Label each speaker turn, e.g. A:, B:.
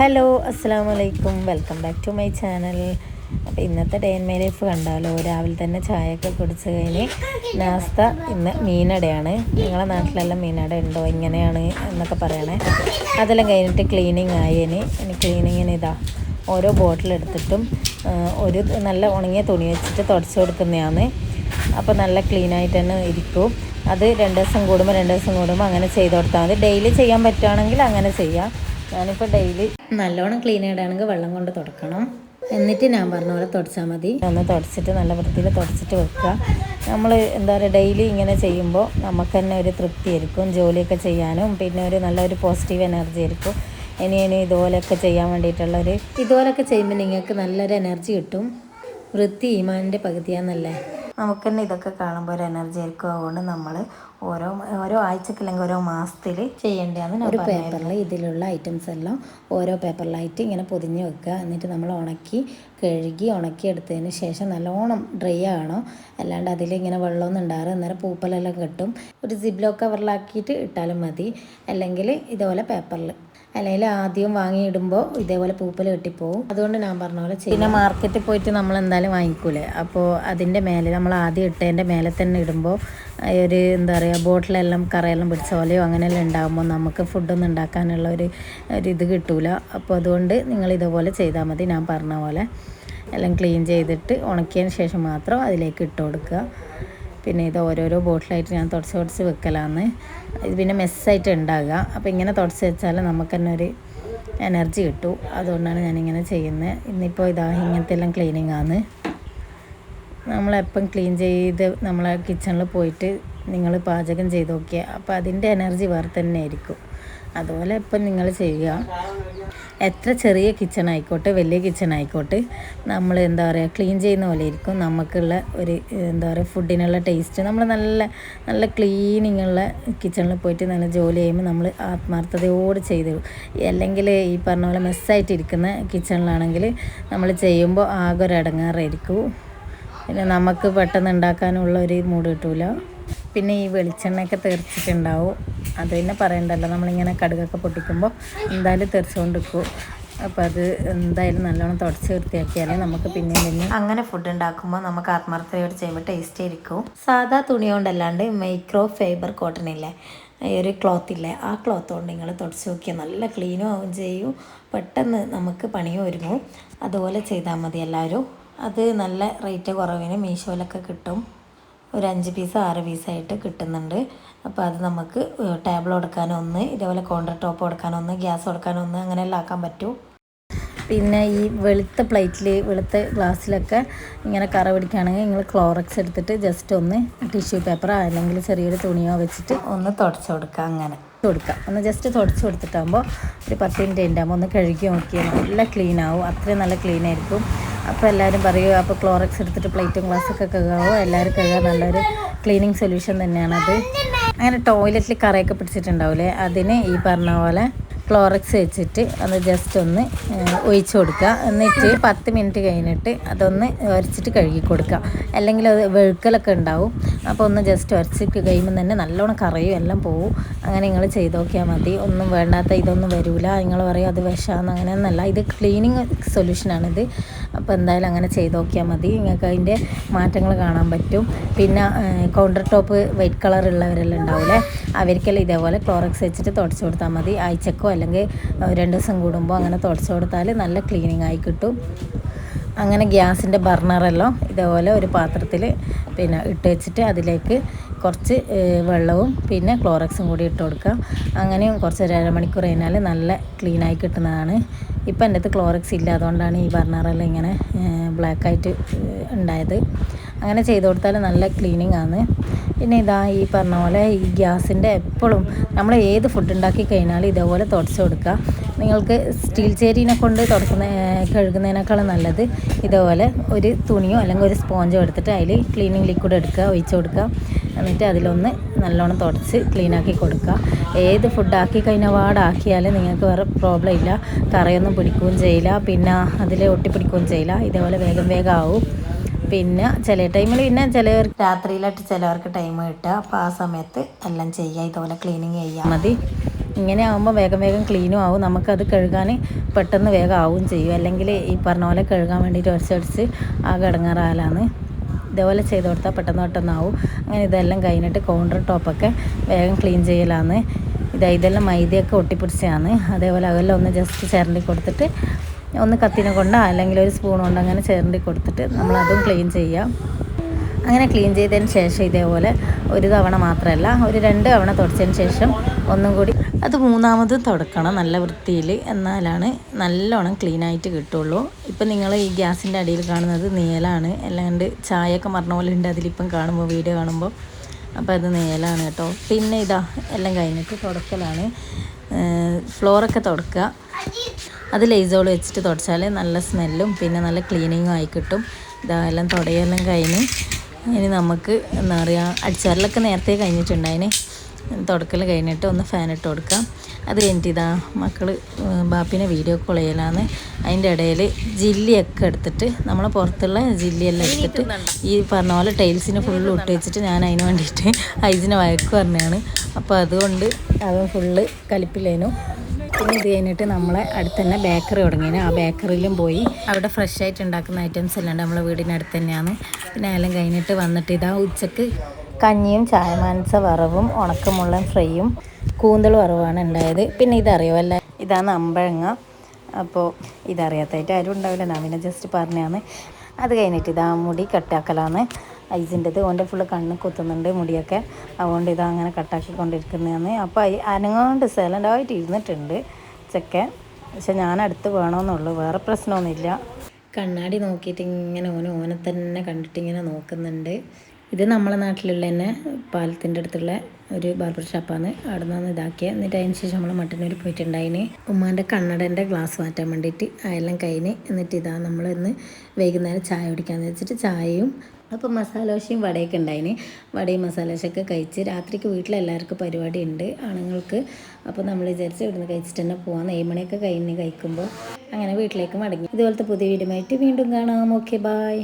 A: Hello അസ്സാം വലൈക്കും welcome back to my channel. അപ്പോൾ ഇന്നത്തെ ഡേ ഇൻ മൈ ലൈഫ് കണ്ടാലോ? രാവിലെ തന്നെ ചായയൊക്കെ കുടിച്ച് കഴിഞ്ഞ് നാസ്ത ഇന്ന് മീനടയാണ്. നിങ്ങളെ നാട്ടിലെല്ലാം മീനട ഉണ്ടോ? എങ്ങനെയാണ് എന്നൊക്കെ പറയണേ. അതെല്ലാം കഴിഞ്ഞിട്ട് ക്ലീനിങ് ആയി ഇനി. ഇനി ക്ലീനിങ്ങിന് ഇതാ ഓരോ ബോട്ടിൽ എടുത്തിട്ടും ഒരു നല്ല ഉണങ്ങിയ തുണി വെച്ചിട്ട് തുടച്ച് കൊടുക്കുന്നതാണ്. അപ്പോൾ നല്ല ക്ലീനായിട്ട് തന്നെ ഇരിക്കും. അത് രണ്ട് ദിവസം കൂടുമ്പോൾ രണ്ട് ദിവസം കൂടുമ്പോൾ അങ്ങനെ ചെയ്ത് കൊടുത്താൽ മതി. ഡെയിലി ചെയ്യാൻ പറ്റുകയാണെങ്കിൽ അങ്ങനെ ചെയ്യാം. ഞാനിപ്പോൾ ഡെയിലി നല്ലോണം ക്ലീൻ ചെയ്യണമെങ്കിൽ വെള്ളം കൊണ്ട് തുടക്കണം. എന്നിട്ട് ഞാൻ പറഞ്ഞ പോലെ തുടച്ചാൽ മതി. ഒന്ന് തുടച്ചിട്ട് നല്ല വൃത്തിയിൽ തുടച്ചിട്ട് വെക്കുക. നമ്മൾ എന്താ പറയുക ഡെയിലി ഇങ്ങനെ ചെയ്യുമ്പോൾ നമുക്ക് തന്നെ ഒരു തൃപ്തിയായിരിക്കും. ജോലിയൊക്കെ ചെയ്യാനും പിന്നെ ഒരു നല്ലൊരു പോസിറ്റീവ് എനർജി ആയിരിക്കും. ഇനി ഇനി ഇതുപോലെയൊക്കെ ചെയ്യാൻ വേണ്ടിയിട്ടുള്ളൊരു ഇതുപോലെയൊക്കെ ചെയ്യുമ്പോൾ നിങ്ങൾക്ക് നല്ലൊരു എനർജി കിട്ടും. വൃത്തി ഈമാനിന്റെ പകുതിയാണെന്നല്ലേ നമുക്ക് തന്നെ ഇതൊക്കെ കാണുമ്പോൾ ഒരു എനർജി ആയിരിക്കും. അതുകൊണ്ട് നമ്മൾ ഓരോ ഓരോ ആഴ്ചക്ക് അല്ലെങ്കിൽ ഓരോ മാസത്തിൽ ചെയ്യേണ്ടതാണ് ഒരു പേപ്പറിൽ ഇതിലുള്ള ഐറ്റംസ് എല്ലാം ഓരോ പേപ്പറിലായിട്ട് ഇങ്ങനെ പൊതിഞ്ഞ് വെക്കുക. എന്നിട്ട് നമ്മൾ ഉണക്കി കഴുകി ഉണക്കി എടുത്തതിന് ശേഷം നല്ലോണം ഡ്രൈ ആകണം അല്ലാണ്ട് അതിൽ ഇങ്ങനെ വെള്ളമൊന്നും ഉണ്ടാകും അന്നേരം പൂപ്പലെല്ലാം കിട്ടും. ഒരു സിബ്ലോ കവറിലാക്കിയിട്ട് ഇട്ടാലും മതി. അല്ലെങ്കിൽ ഇതുപോലെ പേപ്പറിൽ അല്ലെങ്കിൽ ആദ്യം വാങ്ങിയിടുമ്പോൾ ഇതേപോലെ പൂപ്പൽ കെട്ടിപ്പോവും. അതുകൊണ്ട് ഞാൻ പറഞ്ഞ പോലെ. പിന്നെ മാർക്കറ്റിൽ പോയിട്ട് നമ്മൾ എന്തായാലും വാങ്ങിക്കൂലേ? അപ്പോൾ അതിന്റെ മേലെ നമ്മൾ ആദ്യം ഇട്ടതിന്റെ മേലെ തന്നെ ഇടുമ്പോൾ ഒരു എന്താ പറയുക ബോട്ടിലെല്ലാം കറയെല്ലാം പിടിച്ച പോലെയോ അങ്ങനെയെല്ലാം ഉണ്ടാകുമ്പോൾ നമുക്ക് ഫുഡൊന്നും ഉണ്ടാക്കാനുള്ള ഒരു ഒരു ഇത് കിട്ടൂല. അപ്പോൾ അതുകൊണ്ട് നിങ്ങൾ ഇതേപോലെ ചെയ്താൽ മതി ഞാൻ പറഞ്ഞ പോലെ. എല്ലാം ക്ലീൻ ചെയ്തിട്ട് ഉണക്കിയതിന് ശേഷം മാത്രം അതിലേക്ക് ഇട്ട് കൊടുക്കുക. പിന്നെ ഇത് ഓരോരോ ബോട്ടിലായിട്ട് ഞാൻ തുടച്ച് തുടച്ച് വെക്കലാന്ന്. ഇത് പിന്നെ മെസ്സായിട്ട് ഉണ്ടാകുക അപ്പോൾ ഇങ്ങനെ തുടച്ച് വെച്ചാൽ നമുക്ക് തന്നെ ഒരു എനർജി കിട്ടും. അതുകൊണ്ടാണ് ഞാനിങ്ങനെ ചെയ്യുന്നത്. ഇന്നിപ്പോൾ ഇതാ ഇങ്ങനത്തെ എല്ലാം ക്ലീനിങ് ആണ്. നമ്മളെപ്പം ക്ലീൻ ചെയ്ത് നമ്മളെ കിച്ചണിൽ പോയിട്ട് നിങ്ങൾ പാചകം ചെയ്ത് നോക്കിയാൽ അപ്പോൾ അതിന്റെ എനർജി വേറെ തന്നെ ആയിരിക്കും അതുപോലെ ഇപ്പം നിങ്ങൾ ചെയ്യുക. എത്ര ചെറിയ കിച്ചൺ ആയിക്കോട്ടെ വലിയ കിച്ചൺ ആയിക്കോട്ടെ നമ്മൾ എന്താ പറയുക ക്ലീൻ ചെയ്യുന്ന പോലെ ഇരിക്കും. നമുക്കുള്ള ഒരു എന്താ പറയുക ഫുഡിനുള്ള ടേസ്റ്റ് നമ്മൾ നല്ല നല്ല ക്ലീനിങ് ഉള്ള കിച്ചണിൽ പോയിട്ട് നല്ല ജോലി ചെയ്യുമ്പോൾ നമ്മൾ ആത്മാർത്ഥതയോട് ചെയ്തു. അല്ലെങ്കിൽ ഈ പറഞ്ഞ പോലെ മെസ്സായിട്ടിരിക്കുന്ന കിച്ചണിലാണെങ്കിൽ നമ്മൾ ചെയ്യുമ്പോൾ ആകെ ഒരു ഇടങ്ങാറായിരിക്കും പിന്നെ നമുക്ക് പെട്ടെന്ന് ഉണ്ടാക്കാനുള്ള ഒരു മൂഡ് കിട്ടൂല. പിന്നെ ഈ വെളിച്ചെണ്ണയൊക്കെ തെറിച്ചിട്ടുണ്ടാവും. അത് തന്നെ പറയണ്ടല്ലോ. നമ്മളിങ്ങനെ കടുകൊക്കെ പൊട്ടിക്കുമ്പോൾ എന്തായാലും തെറിച്ചുകൊണ്ടിരിക്കും അപ്പോൾ അത് എന്തായാലും നല്ലോണം തുടച്ച് വൃത്തിയാക്കിയാലേ നമുക്ക് പിന്നെ പിന്നെ അങ്ങനെ ഫുഡ് ഉണ്ടാക്കുമ്പോൾ നമുക്ക് ആത്മാർത്ഥതയോട് ചെയ്യുമ്പോൾ ടേസ്റ്റ് ആയിരിക്കും. സാധാ തുണി കൊണ്ടല്ലാണ്ട് മൈക്രോ ഫൈബർ കോട്ടൺ ഇല്ലേ? ഈ ഒരു ക്ലോത്ത് ഇല്ലേ? ആ ക്ലോത്ത് കൊണ്ട് നിങ്ങൾ തുടച്ച് നോക്കിയാൽ നല്ല ക്ലീനും ആവും ചെയ്യും. പെട്ടെന്ന് നമുക്ക് പണിയും ഒരുങ്ങും. അതുപോലെ ചെയ്താൽ മതി എല്ലാവരും. അത് നല്ല റേറ്റ് കുറവിന് മീഷോയിലൊക്കെ കിട്ടും. ഒരു അഞ്ച് പീസ് ആറ് പീസായിട്ട് കിട്ടുന്നുണ്ട്. അപ്പോൾ അത് നമുക്ക് ടേബിൾ കൊടുക്കാനൊന്ന് ഇതേപോലെ കൗണ്ടർ ടോപ്പ് കൊടുക്കാനൊന്ന് ഗ്യാസ് കൊടുക്കാനൊന്ന് അങ്ങനെയെല്ലാം ആക്കാൻ പറ്റും. പിന്നെ ഈ വെളുത്ത പ്ലേറ്റിൽ വെളുത്ത ഗ്ലാസ്സിലൊക്കെ ഇങ്ങനെ കറ പിടിക്കുകയാണെങ്കിൽ നിങ്ങൾ ക്ലോറക്സ് എടുത്തിട്ട് ജസ്റ്റ് ഒന്ന് ടിഷ്യൂ പേപ്പറോ അല്ലെങ്കിൽ ചെറിയൊരു തുണിയോ വെച്ചിട്ട് ഒന്ന് തുടച്ച് കൊടുക്കുക അങ്ങനെ. കൊടുക്കുക. ഒന്ന് ജസ്റ്റ് തുടച്ച് കൊടുത്തിട്ടാകുമ്പോൾ ഒരു പത്ത് മിനിറ്റ് ഉണ്ടാകുമ്പോൾ ഒന്ന് കഴുകി നോക്കിയാൽ നല്ല ക്ലീൻ ആവും. അത്രയും നല്ല ക്ലീൻ ആയിരിക്കും. അപ്പോൾ എല്ലാവരും പറയും അപ്പോൾ ക്ലോറക്സ് എടുത്തിട്ട് പ്ലേറ്റും ഗ്ലാസ്സൊക്കെ കഴുകാവോ? എല്ലാവരും കഴുകാൻ നല്ലൊരു ക്ലീനിങ് സൊല്യൂഷൻ തന്നെയാണത്. അങ്ങനെ ടോയ്ലറ്റിൽ കറയൊക്കെ പിടിച്ചിട്ടുണ്ടാവില്ലേ അതിന് ഈ പറഞ്ഞ പോലെ ക്ലോറക്സ് വെച്ചിട്ട് അത് ജസ്റ്റ് ഒന്ന് ഒഴിച്ചു കൊടുക്കുക. എന്നിട്ട് പത്ത് മിനിറ്റ് കഴിഞ്ഞിട്ട് അതൊന്ന് ഉരച്ചിട്ട് കഴുകി കൊടുക്കുക. അല്ലെങ്കിൽ അത് വെഴുക്കലൊക്കെ ഉണ്ടാവും. അപ്പോൾ ഒന്ന് ജസ്റ്റ് ഉരച്ചിട്ട് കഴിയുമ്പോൾ തന്നെ നല്ലോണം കറയും എല്ലാം പോവും. അങ്ങനെ നിങ്ങൾ ചെയ്ത് നോക്കിയാൽ മതി. ഒന്നും വേണ്ടാത്ത ഇതൊന്നും വരില്ല നിങ്ങൾ പറയും അത് വിഷമാണെന്ന് അങ്ങനെയൊന്നല്ല ഇത് ക്ലീനിങ് സൊല്യൂഷനാണിത് അപ്പോൾ എന്തായാലും അങ്ങനെ ചെയ്ത് നോക്കിയാൽ മതി. നിങ്ങൾക്ക് അതിന്റെ മാറ്റങ്ങൾ കാണാൻ പറ്റും. പിന്നെ കൗണ്ടർ ടോപ്പ് വൈറ്റ് കളർ ഉള്ളവരെല്ലാം ഉണ്ടാവില്ലേ? അവർക്കെല്ലാം ഇതേപോലെ ക്ലോറക്സ് വെച്ചിട്ട് തുടച്ച് കൊടുത്താൽ മതി. ആഴ്ചക്കോ അല്ലെങ്കിൽ രണ്ട് ദിവസം കൂടുമ്പോൾ അങ്ങനെ തുടച്ച് കൊടുത്താൽ നല്ല ക്ലീനിങ് ആയി കിട്ടും. അങ്ങനെ ഗ്യാസിന്റെ ബർണറെല്ലാം ഇതേപോലെ ഒരു പാത്രത്തിൽ പിന്നെ ഇട്ട് വെച്ചിട്ട് അതിലേക്ക് കുറച്ച് വെള്ളവും പിന്നെ ക്ലോറക്സും കൂടി ഇട്ട് കൊടുക്കുക. അങ്ങനെയും കുറച്ച് ഒരു അരമണിക്കൂർ കഴിഞ്ഞാൽ നല്ല ക്ലീനായി കിട്ടുന്നതാണ്. ഇപ്പം എന്റെ അടുത്ത് ക്ലോറക്സ് ഇല്ല അതുകൊണ്ടാണ് ഈ ബർണറെല്ലാം ഇങ്ങനെ ബ്ലാക്കായിട്ട് ഉണ്ടായത്. അങ്ങനെ ചെയ്ത് കൊടുത്താൽ നല്ല ക്ലീനിങ് ആണ്. പിന്നെ ഇതാ ഈ പറഞ്ഞ പോലെ ഈ ഗ്യാസിന്റെ എപ്പോഴും നമ്മൾ ഏത് ഫുഡ് ഉണ്ടാക്കി കഴിഞ്ഞാലും ഇതേപോലെ തുടച്ച് കൊടുക്കുക. നിങ്ങൾക്ക് സ്റ്റീൽ ചേരീനെ കൊണ്ട് തുടക്കുന്ന കഴുകുന്നതിനേക്കാളും നല്ലത് ഇതേപോലെ ഒരു തുണിയോ അല്ലെങ്കിൽ ഒരു സ്പോഞ്ചോ എടുത്തിട്ട് അതിൽ ക്ലീനിങ് ലിക്വിഡ് എടുക്കുക ഒഴിച്ച് കൊടുക്കുക. എന്നിട്ട് അതിലൊന്ന് നല്ലോണം തുടച്ച് ക്ലീനാക്കി കൊടുക്കുക. ഏത് ഫുഡാക്കി കഴിഞ്ഞാൽ വാടാക്കിയാൽ നിങ്ങൾക്ക് വേറെ പ്രോബ്ലം ഇല്ല. കറയൊന്നും പിടിക്കുകയും ചെയ്യില്ല. പിന്നെ അതിൽ ഒട്ടിപ്പിടിക്കുകയും ചെയ്യില്ല. ഇതേപോലെ വേഗം വേഗം ആവും. പിന്നെ ചില ടൈമിൽ പിന്നെ ചിലവർ രാത്രിയിലായിട്ട് ചിലവർക്ക് ടൈം കിട്ടുക. അപ്പോൾ ആ സമയത്ത് എല്ലാം ചെയ്യുക. ഇതുപോലെ ക്ലീനിങ് ചെയ്യാൽ മതി. ഇങ്ങനെ ആകുമ്പോൾ വേഗം വേഗം ക്ലീനും ആവും. നമുക്കത് കഴുകാൻ പെട്ടെന്ന് വേഗം ആവും ചെയ്യും. അല്ലെങ്കിൽ ഈ പറഞ്ഞ പോലെ കഴുകാൻ വേണ്ടിയിട്ട് ഒരച്ചടിച്ച് ആ കിടങ്ങാറാലാണ് ഇതേപോലെ ചെയ്ത് കൊടുത്താൽ പെട്ടെന്ന് പെട്ടെന്നാവും അങ്ങനെ ഇതെല്ലാം കഴിഞ്ഞിട്ട് കൗണ്ടർ ടോപ്പൊക്കെ വേഗം ക്ലീൻ ചെയ്യലാണ് ഇതാ ഇതെല്ലാം മൈദയൊക്കെ ഒട്ടിപ്പിടിച്ചതാണ്. അതേപോലെ അതെല്ലാം ഒന്ന് ജസ്റ്റ് ചിരണ്ടി കൊടുത്തിട്ട് ഒന്ന് കത്തിനെ കൊണ്ടോ അല്ലെങ്കിൽ ഒരു സ്പൂൺ കൊണ്ട് അങ്ങനെ ചേർണ്ടി കൊടുത്തിട്ട് നമ്മളതും ക്ലീൻ ചെയ്യാം. അങ്ങനെ ക്ലീൻ ചെയ്തതിന് ശേഷം ഇതേപോലെ ഒരു തവണ മാത്രമല്ല ഒരു രണ്ട് തവണ തുടച്ചതിന് ശേഷം ഒന്നും കൂടി അത് മൂന്നാമത് തുടക്കണം നല്ല വൃത്തിയിൽ. എന്നാലാണ് നല്ലോണം ക്ലീൻ ആയിട്ട് കിട്ടുള്ളൂ. ഇപ്പം നിങ്ങൾ ഈ ഗ്യാസിന്റെ അടിയിൽ കാണുന്നത് നീലാണ് അല്ലാണ്ട് ചായയൊക്കെ മറന്ന പോലെ ഉണ്ട്. അതിലിപ്പം കാണുമ്പോൾ വീഡിയോ കാണുമ്പോൾ. അപ്പോൾ അത് നീലാണ് കേട്ടോ. പിന്നെ ഇതാ എല്ലാം കഴിഞ്ഞിട്ട് തുടക്കലാണ്. ഫ്ലോറൊക്കെ തുടക്കുക. അത് ലൈസോൾ വെച്ചിട്ട് തുടച്ചാൽ നല്ല സ്മെല്ലും പിന്നെ നല്ല ക്ലീനിങ്ങും ആയി കിട്ടും. ഇതെല്ലാം തുടയെല്ലാം കഴിഞ്ഞ് ഇനി നമുക്ക് എന്താ പറയുക അടിച്ചാറിലൊക്കെ നേരത്തെ കഴിഞ്ഞിട്ടുണ്ടായിന്. തുടക്കൽ കഴിഞ്ഞിട്ട് ഒന്ന് ഫാൻ ഇട്ട് കൊടുക്കാം. അത് കഴിഞ്ഞിട്ട് ഇതാ മക്കൾ ബാപ്പിനെ വീഡിയോ കോൾ ചെയ്യലാന്ന്. അതിന്റെ ഇടയിൽ ജില്ലിയൊക്കെ എടുത്തിട്ട് നമ്മളെ പുറത്തുള്ള ജില്ലിയെല്ലാം എടുത്തിട്ട് ഈ പറഞ്ഞ പോലെ ടൈൽസിന് ഫുള്ള് ഇട്ട് വെച്ചിട്ട് ഞാൻ അതിന് വേണ്ടിയിട്ട് ഐസിനെ വഴക്ക് പറഞ്ഞതാണ് അപ്പോൾ അതുകൊണ്ട് അവൻ ഫുള്ള് കലിപ്പില്ലേനു പിന്നെ ഇത് കഴിഞ്ഞിട്ട് നമ്മളെ അടുത്ത് തന്നെ ബേക്കറി തുടങ്ങിയാണ് ആ ബേക്കറിയിലും പോയി അവിടെ ഫ്രഷ് ആയിട്ട് ഉണ്ടാക്കുന്ന ഐറ്റംസ് എല്ലാം നമ്മളെ വീടിനടുത്ത് തന്നെയാണ്. പിന്നെ എല്ലാം കഴിഞ്ഞിട്ട് വന്നിട്ട് ഇതാ ഉച്ചയ്ക്ക് കഞ്ഞിയും ചായ മാനസ വറവും ഉണക്കമുള്ളൻ ഫ്രൈയും കൂന്തൽ വറവാണ് ഉണ്ടായത്. പിന്നെ ഇതറിയുമല്ല ഇതാണ് അമ്പഴങ്ങ അപ്പോൾ ഇതറിയാത്തായിട്ട് ആരും ഉണ്ടാവില്ല. ഞാൻ ജസ്റ്റ് പറഞ്ഞാണ് അത് കഴിഞ്ഞിട്ട് ഇതാ മുടി കട്ടാക്കലാണ്. ഐസിന്റെത് ഓന്റെ ഫുള്ള് കണ്ണ് കുത്തുന്നുണ്ട് മുടിയൊക്കെ. അതുകൊണ്ട് ഇതാ അങ്ങനെ കട്ടാക്കിക്കൊണ്ടിരിക്കുന്നതാണ്. അപ്പോൾ അനങ്ങോണ്ട് സൈലന്റായിട്ട് ഇരുന്നിട്ടുണ്ട് ചെക്കൻ. പക്ഷെ ഞാൻ അടുത്ത് വേണമെന്നുള്ളൂ വേറെ പ്രശ്നമൊന്നുമില്ല. കണ്ണാടി നോക്കിയിട്ട് ഇങ്ങനെ ഓന് ഓനെ തന്നെ കണ്ടിട്ട് ഇങ്ങനെ നോക്കുന്നുണ്ട്. ഇത് നമ്മളെ നാട്ടിലുള്ള തന്നെ പാലത്തിന്റെ അടുത്തുള്ള ഒരു ബാർബർ ഷാപ്പാണ്. അവിടെ നിന്ന് ഇതാക്കിയത് എന്നിട്ട് അതിന് ശേഷം നമ്മൾ മട്ടന്നൂർ പോയിട്ടുണ്ടായിന്. ഉമ്മാന്റെ കണ്ണടന്റെ ഗ്ലാസ് മാറ്റാൻ വേണ്ടിയിട്ട് അതെല്ലാം കഴിഞ്ഞ് എന്നിട്ട് ഇതാ നമ്മൾ ഇന്ന് വൈകുന്നേരം ചായ കുടിക്കാമെന്ന് വെച്ചിട്ട് ചായയും അപ്പോൾ മസാലോശയും വടയൊക്കെ ഉണ്ടായിന്. വടയും മസാലോശയൊക്കെ കഴിച്ച് രാത്രിക്ക് വീട്ടിലെല്ലാവർക്കും പരിപാടി ഉണ്ട് ആണുങ്ങൾക്ക്. അപ്പോൾ നമ്മൾ വിചാരിച്ച് ഇവിടുന്ന് കഴിച്ചിട്ട് തന്നെ പോകാം ഏഴ് മണിയൊക്കെ കഴിഞ്ഞ് കഴിക്കുമ്പോൾ അങ്ങനെ വീട്ടിലേക്ക് മടങ്ങി. ഇതുപോലത്തെ പുതിയ വീഡിയോ ആയിട്ട് വീണ്ടും കാണാം. Okay bye